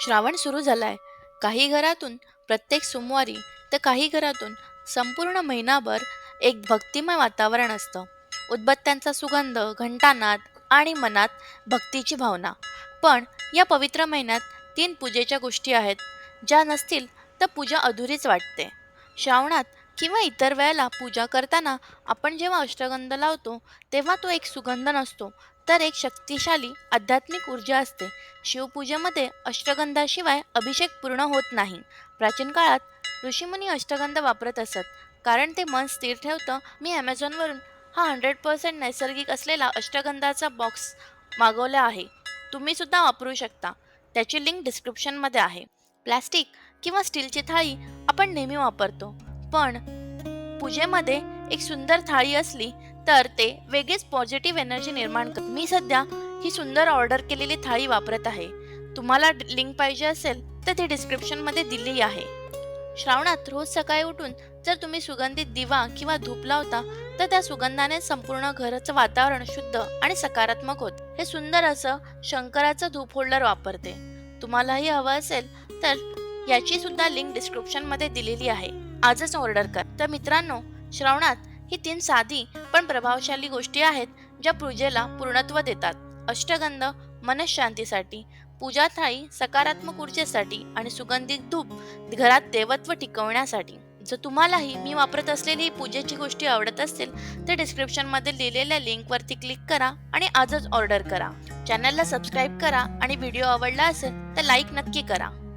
श्रावण सुरू झालाय. काही घरातून प्रत्येक सोमवारी तर काही घरातून संपूर्ण महिनाभर एक भक्तिमय वातावरण असतं. उदबत्त्यांचा सुगंध घंटानाद आणि मनात भक्तीची भावना. पण या पवित्र महिन्यात तीन पूजेच्या गोष्टी आहेत. ज्या नसतील तर पूजा अधुरीच वाटते. श्रावणात किंवा इतर वेळेला पूजा करताना आपण जेव्हा अष्टगंध लावतो तेव्हा तो एक सुगंध नसतो. तर एक शक्तिशाली आध्यात्मिक ऊर्जा असते. शिवपूजेमध्ये अष्टगंधाशिवाय अभिषेक पूर्ण होत नाही. प्राचीन काळात ऋषीमुनी अष्टगंध वापरत असत. कारण ते मन स्थिर ठेवतं मी ॲमेझॉनवरून हा हंड्रेड पर्सेंट नैसर्गिक असलेला अष्टगंधाचा बॉक्स मागवला आहे. तुम्ही सुद्धा वापरू शकता. त्याची लिंक डिस्क्रिप्शनमध्ये आहे. प्लॅस्टिक किंवा स्टीलची थाळी आपण नेहमी वापरतो. पण पूजेमध्ये एक सुंदर थाळी असली तर ते वेगळीच पॉझिटिव्ह एनर्जी निर्माण कर मी सध्या ही सुंदर ऑर्डर केलेली थाळी वापरत आहे. तुम्हाला लिंक पाहिजे असेल तर ती डिस्क्रिप्शनमध्ये दिली आहे. श्रावणात रोज सकाळी उठून जर तुम्ही सुगंधित दिवा किंवा धूप लावता तर त्या सुगंधाने संपूर्ण घराचं वातावरण शुद्ध आणि सकारात्मक होत. हे सुंदर असं शंकराचं धूप होल्डर वापरते. तुम्हालाही हवं असेल तर याची सुद्धा लिंक डिस्क्रिप्शनमध्ये दिलेली आहे. आजच ऑर्डर कर. तर मित्रांनो श्रावणात ही तीन साधी पण प्रभावशाली गोष्टी आहेत ज्या पूजेला पूर्णत्व देतात. अष्टगंध मनशांतीसाठी पूजा थाळी सकारात्मक ऊर्जेसाठी आणि सुगंधित धूप घरात देवत्व टिकवण्यासाठी. जर तुम्हालाही मी वापरत असलेली ही पूजेची गोष्टी आवडत असतील तर डिस्क्रिप्शनमध्ये लिहिलेल्या लिंकवरती क्लिक करा आणि आजच ऑर्डर करा. चॅनलला सबस्क्राईब करा आणि व्हिडिओ आवडला असेल तर लाईक नक्की करा.